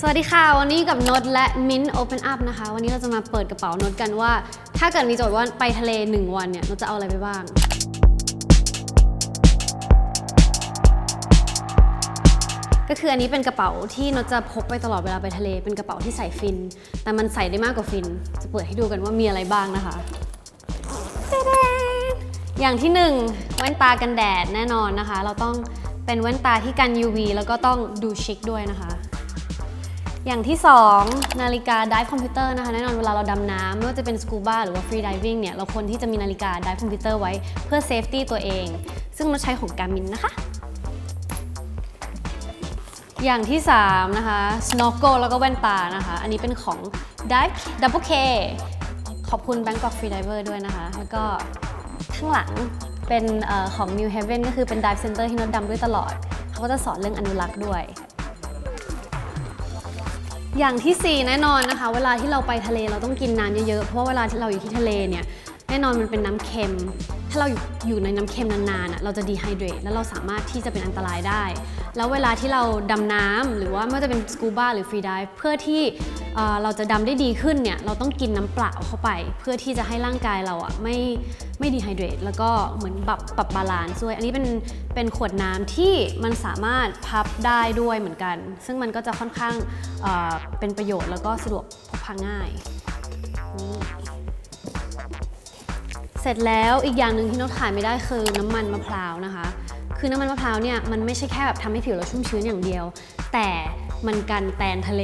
สวัสดีค่ะ วันนี้กับนดและ Mint Open Up นะคะ วันนี้เราจะมาเปิดกระเป๋านดกันว่า ถ้าเกิดมีโจทย์ว่าไปทะเล 1 วันเนี่ยนดจะเอาอะไรไปบ้าง ก็คืออันนี้เป็นกระเป๋าที่นดจะพกไปตลอดเวลาไปทะเล เป็นกระเป๋าที่ใส่ฟิน แต่มันใส่ได้มากกว่าฟิน จะเปิดให้ดูกันว่ามีอะไรบ้างนะคะ อย่างที่หนึ่งแว่นตากันแดดแน่นอนนะคะ เราต้องเป็นแว่นตาที่กัน UV แล้วก็ต้องดูชิคด้วยนะคะ อย่างที่ 2 นาฬิกา dive computer นะคะแน่นอนเวลาเราดำน้ำไม่ว่าจะเป็นสกูบ a หรือว่า free diving เนี่ยเราควรที่จะมีนาฬิกา dive computer ไว้เพื่อ safety ตัวเอง ซึ่งเราใช้ของ Garmin นะคะ อย่างที่ 3 นะคะ snorkel แล้วก็แว่นตานะคะ อันนี้เป็นของ dive double K ขอบคุณ Bangkok Free Diver ด้วยนะคะ แล้วก็ข้างหลังเป็นอของ New Haven ก็คือเป็น dive center ที่นดดำด้วยตลอด เขาก็จะสอนเรื่องอนุรักษ์ด้วย อย่างที่ 4 แน่นอนนะคะ เวลาที่เราไปทะเลเราต้องกินน้ำเยอะๆ เพราะว่าเวลาที่เราอยู่ที่ทะเลเนี่ยแน่นอนมันเป็นน้ำเค็มาเราอยู่อยู่ในน้ำเค็มนานๆอะเราจะดีไฮเดรตแล้วเราสามารถที่จะเป็นอันตรายได้ แล้วเวลาที่เราดำน้ำหรือว่าไม่ว่าจะเป็นสกูบ้าหรือฟรีดิฟเพื่อที่เราจะดำได้ดีขึ้นเนี่ยเราต้องกินน้ำเปล่าเข้าไป เพื่อที่จะให้ร่างกายเราอะไม่ไม่ดีไฮเดรตแล้วก็เหมือนปรับปรับบาลานซ์ด้วย อันนี้เป็นเป็นขวดน้ำที่มันสามารถพับได้ด้วยเหมือนกัน ซึ่งมันก็จะค่อนข้างเป็นประโยชน์แล้วก็สะดวกพกพาง่าย สร็จแล้วอีกอย่างหนึ่งที่นกขายไม่ได้คือน้ำมันมะพร้าวนะคะ คือน้ำมันมะพร้าวเนี่ยมันไม่ใช่แค่แบบทำให้ผิวเราชุ่มชื้นอย่างเดียว แต่มันกันแตนทะเล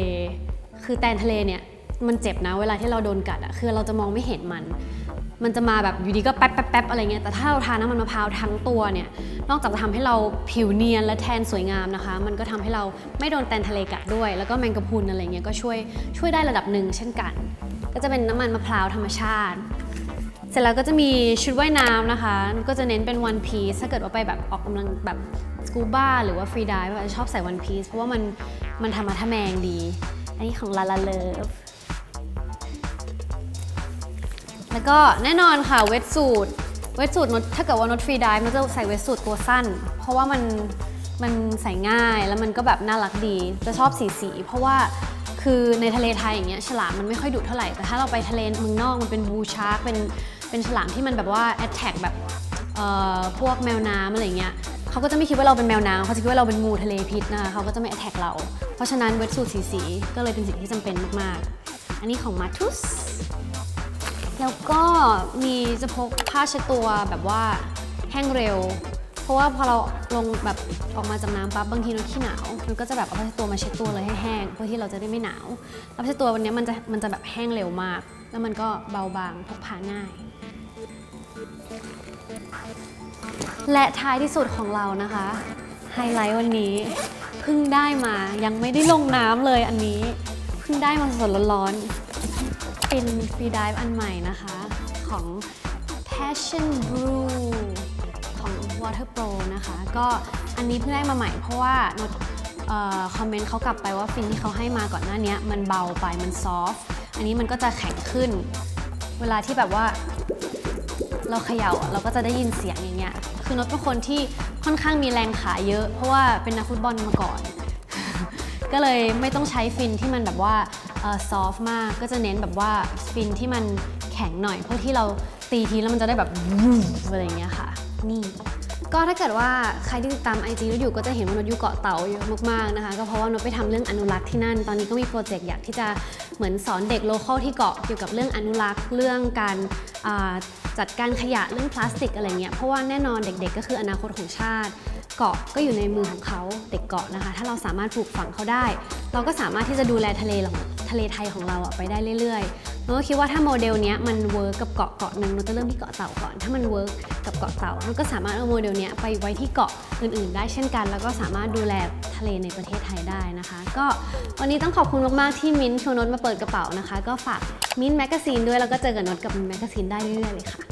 คือแตนทะเลเนี่ยมันเจ็บนะเวลาที่เราโดนกัดอะคือเราจะมองไม่เห็นมัน มันจะมาแบบอยู่ดีก็แป๊บแป๊บแป๊บอะไรเงี้ยแต่ถ้าเราทาน้ำมันมะพร้าวทั้งตัวเนี่ยนอกจากจะทำให้เราผิวเนียนและแทนสวยงามนะคะ มันก็ทำให้เราไม่โดนแตนทะเลกัดด้วย แล้วก็แมงกะพรุนอะไรเงี้ยก็ช่วยช่วยได้ระดับหนึ่งเช่นกัน ก็จะเป็นน้ำมันมะพร้าวธรรมชาติ เสร็จแล้วก็จะมีชุดว่ายน้ำนะคะก็จะเน้นเป็น one piece ถ้าเกิดว่าไปแบบออกกำลังแบบสกูบ้าหรือว่าฟรีดิฟชอบใส่ one piece เพราะว่ามันมันทำมาทะแมงดี อันนี้ของลาลาเลิฟแล้วก็แน่นอนค่ะเวทสูทเวทสูทนถ้าเกิดว่านดฟรีดิฟมันจะใส่เวทสูทตัวสั้น เพราะว่ามันมันใส่ง่ายแล้วมันก็แบบน่ารักดี จะชอบสีสี เพราะว่าคือในทะเลไทยอย่างเงี้ยฉลามมันไม่ค่อยดุเท่าไหร่ แต่ถ้าเราไปทะเลเมืองนอกมันเป็นบูชาร์กเป็น เป็นฉลามที่มันแบบว่าแอ t แทกแบบพวกแมวน้ำอะไรเงี้ยเขาก็จะไม่คิดว่าเราเป็นแมวน้ำเขาจะคิดว่าเราเป็นงูทะเลพิษนะคะเขาก็จะไม่แอ t แทกเรา เพราะฉะนั้นเวทสูทสีสีก็เลยเป็นสิ่งที่จำเป็นมากๆ อันนี้ของมาทุสแล้วก็มีจะพกผ้าเช็ดตัวแบบว่าแห้งเร็ว เพราะว่าพอเราลงแบบออกมาจากน้ำปั๊บบางทีเราขี้หนาวมันก็จะแบบเอาผ้าเช็ดตัวมาเช็ดตัวเลยให้แห้งเพื่อที่เราจะได้ไม่หนาวแล้วผ้าเช็ดตัววันนี้มันจะมันจะแบบแห้งเร็วมาก แล้วมันก็เบาบางพกพาง่าย และท้ายที่สุดของเรานะคะ ไฮไลท์วันนี้เพิ่งได้มายังไม่ได้ลงน้ำเลยอันนี้เพิ่งได้มาสดร้อนๆเป็นฟรีดิฟอันใหม่นะคะ ของ Passion Brew ของ Water Pro นะคะ ก็อันนี้เพิ่งได้มาใหม่เพราะว่าออคอมเมนต์เขากลับไปว่าฟินที่เขาให้มาก่อนหน้านี้มันเบาไปมันซอฟต์อันนี้มันก็จะแข็งขึ้น เวลาที่แบบว่า เราเขย่าเราก็จะได้ยินเสียงอย่างเงี้ย คือนดเป็นคนที่ค่อนข้างมีแรงขาเยอะ เพราะว่าเป็นนักฟุตบอลมาก่อน ก็เลยไม่ต้องใช้ฟินที่มันแบบว่าซอฟมาก ก็จะเน้นแบบว่าฟินที่มันแข็งหน่อย เพื่อที่เราตีทีแล้วมันจะได้แบบอะไรอย่างเงี้ยค่ะ นี่ก็ถ้าเกิดว่าใครที่ติดตาม IG นอยู่ก็จะเห็นว่านดอยู่เกาะเต่าเยอะมากๆนะคะ ก็เพราะว่านดไปทำเรื่องอนุรักษ์ที่นั่น ตอนนี้ก็มีโปรเจกต์อยากที่จะเหมือนสอนเด็กโลเคอลที่เกาะเกี่ยวกับเรื่องอนุรักษ์เรื่องการ จัดการขยะเรื่องพลาสติกอะไรเงี้ยเพราะว่าแน่นอนเด็กๆ ก็คืออนาคตของชาติ เกาะก็อยู่ในมือของเขาเด็กเกาะนะคะ ถ้าเราสามารถปลูกฝังเขาได้ เราก็สามารถที่จะดูแลทะเลของทะเลไทยของเราอะไปได้เรื่อยๆเราก็คิดว่าถ้าโมเดลนี้มันเวิร์กกับเกาะเกาะหนึ่งเราจะเริ่มที่เกาะเต่าก่อน ถ้ามันเวิร์กกับเกาะเต่าเราก็สามารถเอาโมเดลนี้ไปไว้ที่เกาะอื่นๆ ได้เช่นกัน แล้วก็สามารถดูแลทะเลในประเทศไทยได้นะคะ ก็วันนี้ต้องขอบคุณมากๆที่มิ้นท์ชวนนดมาเปิดกระเป๋านะคะ ก็ฝากมิ้นท์แมกกาซีนด้วยแล้วก็เจอกับนดกับมิ้นท์แมกกาซีนได้เรื่อยๆเลยค่ะ